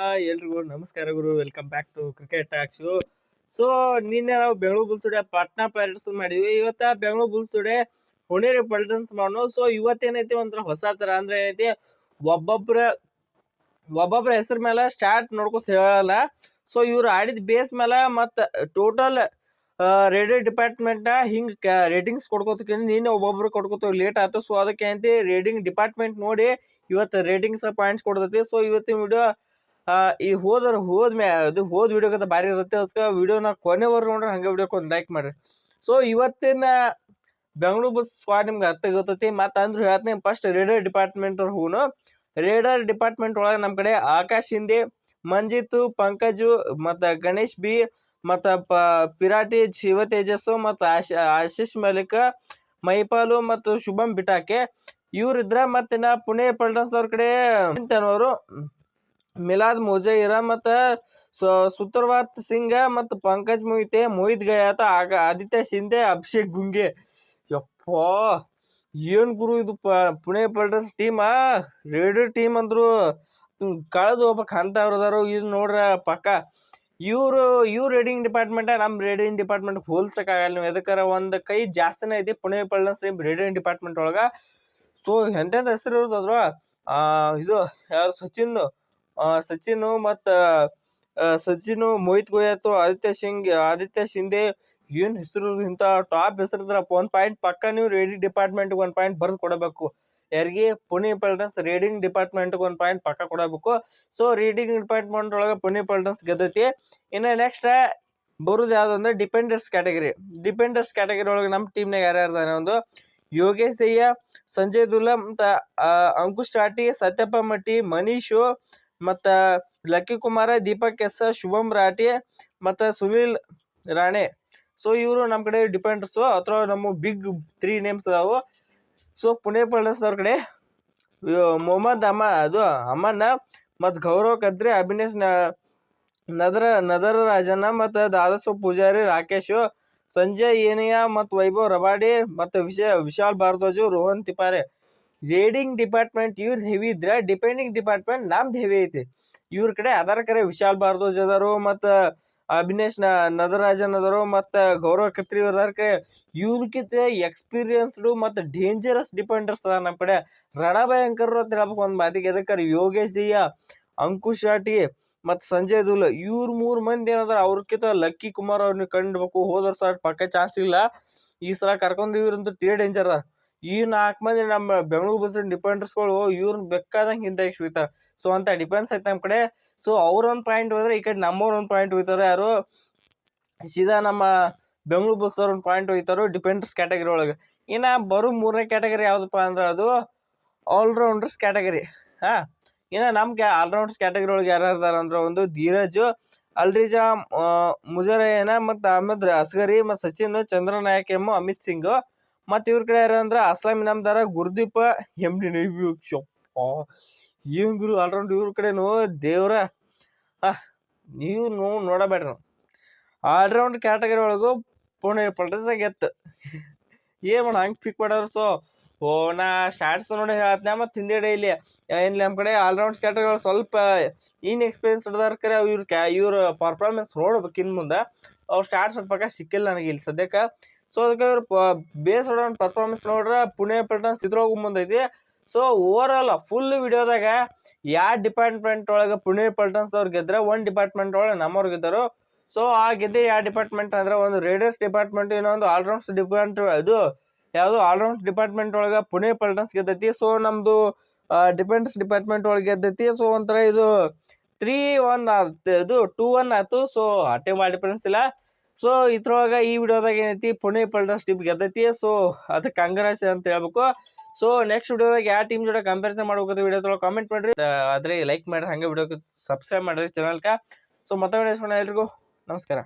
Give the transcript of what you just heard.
ಆ ಎಲ್ರಿಗೂ ನಮಸ್ಕಾರ ಗುರು. Welcome back to cricket talk show so ನಿನ್ನೆ ನಾವು ಬೆಂಗಳೂರು ಬುಲ್ಸ್ ಜೋಡಿ ಪಾಟ್ನಾ ಪೈರೇಟ್ಸ್ ಮಾಡಿದ್ವಿ. ಇವತ್ತ ಬೆಂಗಳೂರು ಬುಲ್ಸ್ ಜೋಡಿ ಪುಣೆ ಪಲ್ಟನ್ಸ್ ಮಾಡೋಣ. ಸೊ ಇವತ್ತೇನೈತಿ ಒಂಥರ ಹೊಸ ತರ ಅಂದ್ರೆ ಏನೈತಿ? ಒಬ್ಬೊಬ್ರ ಒಬ್ಬೊಬ್ರ ಹೆಸರ ಮೇಲೆ ಸ್ಟಾರ್ಟ್ ನೋಡ್ಕೊತ ಹೇಳಲ್ಲ. ಸೊ ಇವ್ರು ಆಡಿದ ಬೇಸ್ ಮೇಲೆ ಮತ್ತು ಟೋಟಲ್ ರೇಡಿಯೋ ಡಿಪಾರ್ಟ್ಮೆಂಟ್ ಹಿಂಗೆ ರೇಟಿಂಗ್ಸ್ ಕೊಡ್ಕೋತಕ್ಕೆ ನೀನು ಒಬ್ಬೊಬ್ರು ಕೊಡ್ಕೋತ ಲೇಟ್ ಆಯ್ತು ಸೊ ಅದಕ್ಕೆ ಏನಂತಿ? ರೇಡಿಂಗ್ ಡಿಪಾರ್ಟ್ಮೆಂಟ್ ನೋಡಿ ಇವತ್ತು ರೇಟಿಂಗ್ಸ್ ಪಾಯಿಂಟ್ಸ್ ಕೊಡ್ತೈತಿ. ಸೊ ಇವತ್ತಿನ ವಿಡಿಯೋ ಈ ಹೋದ್ರ ಹೋದ್ಮೇ ಅದು ಹೋದ ವೀಡಿಯೋಗಂತ ಭಾರಿ ಇರುತ್ತೆ. ಅದಕ್ಕೆ ವಿಡಿಯೋನ ಕೊನೆವರೆಗೂ ನೋಡ್ರಿ, ಹಂಗೆ ವೀಡಿಯೋಕ್ಕೆ ಒಂದು ಲೈಕ್ ಮಾಡಿರಿ. ಸೊ ಇವತ್ತಿನ ಬೆಂಗಳೂರು ಬಸ್ ಸ್ಕ್ವಾಡ್ ನಿಮ್ಗೆ ಅರ್ಥ ಗೊತ್ತೈತಿ. ಮತ್ತು ಅಂದ್ರೆ ಹೇಳ್ತೀನಿ ಫಸ್ಟ್ ರೇಡರ್ ಡಿಪಾರ್ಟ್ಮೆಂಟ್ ಅವ್ರು ಹೂನು. ರೇಡರ್ ಡಿಪಾರ್ಟ್ಮೆಂಟ್ ಒಳಗೆ ನಮ್ಮ ಕಡೆ ಆಕಾಶ್ ಹಿಂದೆ, ಮಂಜಿತು, ಪಂಕಜು, ಮತ್ತು ಗಣೇಶ್ ಬಿ, ಮತ್ತು ಪ, ಪಿರಾಟಿ, ಶಿವ ತೇಜಸ್ಸು, ಮತ್ತು ಆಶ್, ಆಶಿಶ್ ಮಲಿಕ ಮೈಪಾಲು ಮತ್ತು ಶುಭಂ ಬಿಟಾಕೆ. ಇವ್ರಿದ್ರ ಮತ್ತು ನಾ ಪುಣೆ ಪಲ್ಟನ್ಸ್ ಅವ್ರ ಕಡೆ ಅವರು ಮಿಲಾದ್ ಮುಜೈರ ಮತ್ತು ಸುತರ್ವಾರ್ತ್ ಸಿಂಗ ಮತ್ತು ಪಂಕಜ್ ಮೊಯ್ತೆ ಮೋಹಿತ್ ಗಯಾತ ಆಗ ಆದಿತ್ಯ ಶಿಂದೆ ಅಭಿಷೇಕ್ ಗುಂಗೆ. ಯಪ್ಪಾ, ಏನು ಗುರು ಇದು ಪ, ಪುಣೆ ಪಲ್ಟರ್ಸ್ ಟೀಮಾ ರೇಡರ್ ಟೀಮ್ ಅಂದ್ರು ಕಳೆದು ಒಬ್ಬ ಅಂಥವ್ರು ಅದಾರು ಇದು ನೋಡ್ರ ಪಕ್ಕ. ಇವರು, ಇವ್ರ ರೇಡಿಂಗ್ ಡಿಪಾರ್ಟ್ಮೆಂಟ್ ನಮ್ಮ ರೇಡಿಂಗ್ ಡಿಪಾರ್ಟ್ಮೆಂಟ್ ಹೋಲ್ಸಕ್ಕಾಗಲ್ಲ ನೀವು. ಎದಕ್ಕಾರ ಒಂದು ಕೈ ಜಾಸ್ತಿನೇ ಐತಿ ಪುಣೆ ಪಲ್ಟನ್ಸ್ ರೇಡಿಂಗ್ ಡಿಪಾರ್ಟ್ಮೆಂಟ್ ಒಳಗೆ. ಸೊ ಎಂತೆಂಥ ಹೆಸರು ಇರೋದು ಇದು, ಯಾರು ಸಚಿನ್ ಸಚಿನ್ ಮತ್ತು ಸಚಿನ್, ಮೋಹಿತ್ ಗೋಯಾತು ಆದಿತ್ಯ ಸಿಂಗ್, ಆದಿತ್ಯ ಶಿಂದೆ ಏನ್ ಹೆಸರು ಇಂಥ ಟಾಪ್ ಹೆಸರಿದ್ರಪ್ಪ ಒಂದು ಪಾಯಿಂಟ್ ಪಕ್ಕ ನೀವು ರೇಡಿಂಗ್ ಡಿಪಾರ್ಟ್ಮೆಂಟ್ಗೆ ಒಂದ್ ಪಾಯಿಂಟ್ ಬರೆದು ಕೊಡಬೇಕು. ಯಾರಿಗೆ? ಪುಣೆ ಪಲ್ಟನ್ಸ್ ರೀಡಿಂಗ್ ಡಿಪಾರ್ಟ್ಮೆಂಟ್ಗೆ ಒಂದು ಪಾಯಿಂಟ್ ಪಕ್ಕ ಕೊಡಬೇಕು. ಸೊ ರೀಡಿಂಗ್ ಡಿಪಾರ್ಟ್ಮೆಂಟ್ ಒಳಗೆ ಪುಣೆ ಪಲ್ಟನ್ಸ್ ಗೆದ್ದೈತಿ. ಇನ್ನು ನೆಕ್ಸ್ಟ್ ಬರೋದು ಯಾವುದಂದ್ರೆ ಡಿಪೆಂಡರ್ಸ್ ಕ್ಯಾಟಗರಿ ಡಿಪೆಂಡರ್ಸ್ ಕ್ಯಾಟಗರಿ ಒಳಗೆ ನಮ್ಮ ಟೀಮ್ನಾಗ ಯಾರ್ಯಾರು ಒಂದು ಯೋಗೇಶ್ ದಯ್ಯ ಸಂಜಯ್ ದುಲ್ಲಾ ಮತ್ತು ಅಂಕುಶ್ ಟಾಟಿ ಸತ್ಯಪ್ಪ ಮಟ್ಟಿ, ಮನೀಶು ಮತ್ತು ಲಕ್ಕಿ ಕುಮಾರ, ದೀಪಕ್ ಎಸ್, ಶುಭಂ ರಾಟಿ ಮತ್ತು ಸುನಿಲ್ ರಾಣೆ. ಸೊ ಇವರು ನಮ್ಮ ಕಡೆ ಡಿಪೆಂಡರ್ಸು ಅಥವಾ ನಮ್ಮ ಬಿಗ್ ತ್ರೀ ನೇಮ್ಸ್ ಅದಾವು. ಸೊ ಪುಣೆ ಪಲ್ಟನ್ಸ್ ಅವ್ರ ಕಡೆ ಮೊಹಮ್ಮದ್ ಅಮ ಅದು ಅಮ್ಮನ ಮತ್ತು ಗೌರವ್ ಕದ್ರಿ, ಅಭಿನೇಶ್ ನದರ ನದರ ರಾಜನ ಮತ್ತು ದಾದಸು ಪೂಜಾರಿ ರಾಕೇಶ್, ಸಂಜಯ್ ಏನಿಯಾ ಮತ್ತು ವೈಭವ್ ರಬಾಡಿ ಮತ್ತು ವಿಶಾ, ವಿಶಾಲ್ ಭಾರದ್ವಾಜು, ರೋಹನ್ ತಿಪಾರೆ ರೇಡಿಂಗ್ ಡಿಪಾರ್ಟ್ಮೆಂಟ್ ಇವ್ರದ್ದು ಹೆವಿ ಇದ್ರೆ ಡಿಪೆಂಡಿಂಗ್ ಡಿಪಾರ್ಟ್ಮೆಂಟ್ ನಮ್ದು ಹೆವಿ ಐತಿ. ಇವ್ರ ಕಡೆ ಅದರ ಕರೆ ವಿಶಾಲ್ ಭಾರದ್ವಾಜ್ ಅದಾರು, ಮತ್ತು ಅಭಿನೇಶ್ ನದರಾಜನ್ ಅದಾರು, ಮತ್ತು, ಗೌರವ್ ಕತ್ರಿ ಅದಾರ ಕಡೆ ಇವ್ರಕ್ಕಿಂತ ಎಕ್ಸ್ಪೀರಿಯನ್ಸ್ಡು ಮತ್ತು ಡೇಂಜರಸ್ ಡಿಪೆಂಡರ್ಸ್ ಅದ ನಮ್ಮ ಕಡೆ. ರಣಭಯಂಕರರು ಅಂತ ಹೇಳ್ಬೇಕು ಒಂದು ಮಾತಿಗೆ ಅದಕ್ಕೆ ಯೋಗೇಶ್ ದಿಯ್ಯ ಅಂಕುಶ್ ಮತ್ತು ಸಂಜಯ್ ದುಲ್, ಇವ್ರ ಮೂರು ಮಂದಿ ಏನದಾರ ಅವ್ರಕ್ಕಿಂತ ಲಕ್ಕಿ ಕುಮಾರ್ ಅವ್ರನ್ನ ಕಂಡ್ಬೇಕು ಹೋದ ಸರ್ ಪಕ್ಕ ಚಾನ್ಸ್ ಇಲ್ಲ. ಈ ಸಲ ಕರ್ಕೊಂಡು ಇವ್ರಂತೂ ತೀರ ಡೇಂಜರ್ ಅದ ಈ ನಾಲ್ಕು ಮಂದಿ ನಮ್ಮ ಬೆಂಗಳೂರು ಬಸ್ ಡಿಪೆಂಡರ್ಸ್ಗಳು ಇವ್ರನ್ನ ಬೇಕಾದಂಗೆ ಹಿಂದೆ ಸುಯ್ತಾರೆ ಸೊ ಅಂತ ಡಿಪೆಂಡ್ಸ್ ಐತೆ ನಮ್ಮ ಕಡೆ. ಸೊ ಅವ್ರೊಂದು ಪಾಯಿಂಟ್ ಹೋದ್ರೆ ಈ ಕಡೆ ನಮ್ಮವ್ರ ಒಂದು ಪಾಯಿಂಟ್ ಹೋಗ್ತಾರೆ ಯಾರು? ಸೀದಾ ನಮ್ಮ ಬೆಂಗಳೂರು ಬಸ್ ಅವ್ರ ಒಂದು ಪಾಯಿಂಟ್ ಹೋಗ್ತಾರೋ ಡಿಪೆಂಡರ್ಸ್ ಕ್ಯಾಟಗರಿ ಒಳಗೆ. ಇನ್ನು ಬರೋ ಮೂರನೇ ಕ್ಯಾಟಗರಿ ಯಾವುದಪ್ಪ ಅಂದ್ರೆ ಅದು ಆಲ್ರೌಂಡರ್ಸ್ ಕ್ಯಾಟಗರಿ. ಹಾಂ? ಇನ್ನು ಕ್ಯಾ ಆಲ್ರೌಂಡರ್ಸ್ ಕ್ಯಾಟಗರಿ ಒಳಗೆ ಯಾರು ಇದಾರೆ ಅಂದ್ರೆ ಒಂದು ಧೀರಜ್, ಅಲ್ರಿಜಾ ಮುಜರಯ್ಯನ ಮತ್ತು ಅಹಮದ್ ಅಸ್ಗರಿ ಮತ್ತು ಸಚಿನ್, ಚಂದ್ರನಾಯಕ್ ಎಮ್ಮು ಅಮಿತ್ ಸಿಂಗ್. ಮತ್ತು ಇವ್ರ ಕಡೆ ಯಾರಂದ್ರೆ ಅಂದ್ರೆ ಅಸ್ಲಾಂ ಇನಾಮ್ದಾರ ಗುರುದೀಪ ಡಿ ಯಪ್ಪ ಏನು ಗುರು ಆಲ್ರೌಂಡ್ ಇವ್ರ ಕಡೆನು ದೇವ್ರ. ನೀವು ನೋ ನೋಡಬೇಡ್ರಿ ಆಲ್ರೌಂಡ್ ಕ್ಯಾಟಗರಿ ಒಳಗು ಪುಣೆ ಪಲ್ಟನ್ಸಾಗ ಗೆತ್ತು ಏನು ಮಾಡ ಹಂಗೆ ಪಿಕ್ ಮಾಡ್ಯಾರ ಸೊ? ಓ, ನಾ ಸ್ಟಾರ್ಟ್ಸ್ ನೋಡಿ ಹೇಳ್ತನೇ ಮತ್ತು ಹಿಂದೆ ಇಲ್ಲಿ. ಏನು ನಮ್ಮ ಕಡೆ ಆಲ್ರೌಂಡ್ ಕ್ಯಾಟಗರಿ ಸ್ವಲ್ಪ ಇನ್ ಎಕ್ಸ್ಪೀರಿಯನ್ಸ್ ಹಿಡ್ದಾರ ಕರೆ ಇವ್ರ ಕ್ಯಾ, ಇವ್ರ ಪರ್ಫಾರ್ಮೆನ್ಸ್ ನೋಡ್ಬೇಕು ಇನ್ನು ಮುಂದೆ. ಅವ್ರು ಸ್ಟಾರ್ಟ್ ಸ್ವಲ್ಪ ಪಕ್ಕ ಸಿಕ್ಕಿಲ್ಲ ನನಗೆ ಇಲ್ಲಿ ಸದ್ಯಕ್ಕೆ. ಸೊ ಅದಕ್ಕೆ ಬೇಸ್ಡ್ ಹೊಡೋನ್ ಪರ್ಫಾರ್ಮೆನ್ಸ್ ನೋಡ್ರೆ ಪುಣೆ ಪಲ್ಟನ್ಸ್ ಇದ್ರೋಗು ಮುಂದೈತಿ. ಸೊ ಓವರ್ ಫುಲ್ ವಿಡಿಯೋದಾಗ ಯಾವ ಡಿಪಾರ್ಟ್ಮೆಂಟ್ ಒಳಗೆ ಪುಣೆ ಪಲ್ಟನ್ಸ್ ಅವ್ರು ಗೆದ್ರೆ ಒಂದು ಡಿಪಾರ್ಟ್ಮೆಂಟ್ ಒಳಗೆ ನಮ್ಮವ್ರು ಗೆದ್ದರು. ಸೊ ಆ ಗೆದ್ದೆ ಯಾವ ಡಿಪಾರ್ಟ್ಮೆಂಟ್ ಅಂದ್ರೆ ಒಂದು ರೇಡರ್ಸ್ ಡಿಪಾರ್ಟ್ಮೆಂಟ್ ಇನ್ನೊಂದು ಆಲ್ರೌಂಡ್ಸ್ ಡಿಪಾರ್ಟ್ಮೆಂಟ್ ಇದು ಯಾವುದು ಆಲ್ರೌಂಡ್ಸ್ ಡಿಪಾರ್ಟ್ಮೆಂಟ್ ಒಳಗೆ ಪುಣೆ ಪಲ್ಟನ್ಸ್ ಗೆದ್ದೈತಿ. ಸೊ ನಮ್ಮದು ಡಿಫೆನ್ಸ್ ಡಿಪಾರ್ಟ್ಮೆಂಟ್ ಒಳಗೆ ಗೆದ್ದೈತಿ. ಸೊ ಒಂಥರ ಇದು ತ್ರೀ ಒನ್ ಇದು ಟೂ ಒನ್ ಆಯ್ತು ಸೊ ಅಟೆ ಮಾಡಿ ಡಿಫ್ರೆನ್ಸ್ ಇಲ್ಲ. ಸೊ ಇದ್ರೊಳಗೆ ಈ ವಿಡಿಯೋದಾಗ ಏನೈತಿ? ಪುಣೆ ಪಲ್ಟನ್ಸ್ ಟೀಮ್ ಗೆದ್ದೈತಿ. ಸೊ ಅದಕ್ಕೆ ಕಂಗ್ರಾಸ್ ಅಂತ ಹೇಳ್ಬೇಕು. ಸೊ ನೆಕ್ಸ್ಟ್ ವಿಡಿಯೋದಾಗ ಯಾವ ಟೀಮ್ ಜೊತೆ ಕಂಪ್ಯಾರಿಸನ್ ಮಾಡ್ಬೇಕು ವಿಡಿಯೋದೊಳಗೆ ಕಾಮೆಂಟ್ ಮಾಡಿರಿ. ಆದರೆ ಲೈಕ್ ಮಾಡಿರಿ, ಹಂಗೆ ವಿಡಿಯೋಕ್ಕೆ ಸಬ್ಸ್ಕ್ರೈಬ್ ಮಾಡಿರಿ ಚಾನಲ್ಗೆ ಸೊ ಮತ್ತೆ ಎಲ್ರಿಗೂ ನಮಸ್ಕಾರ.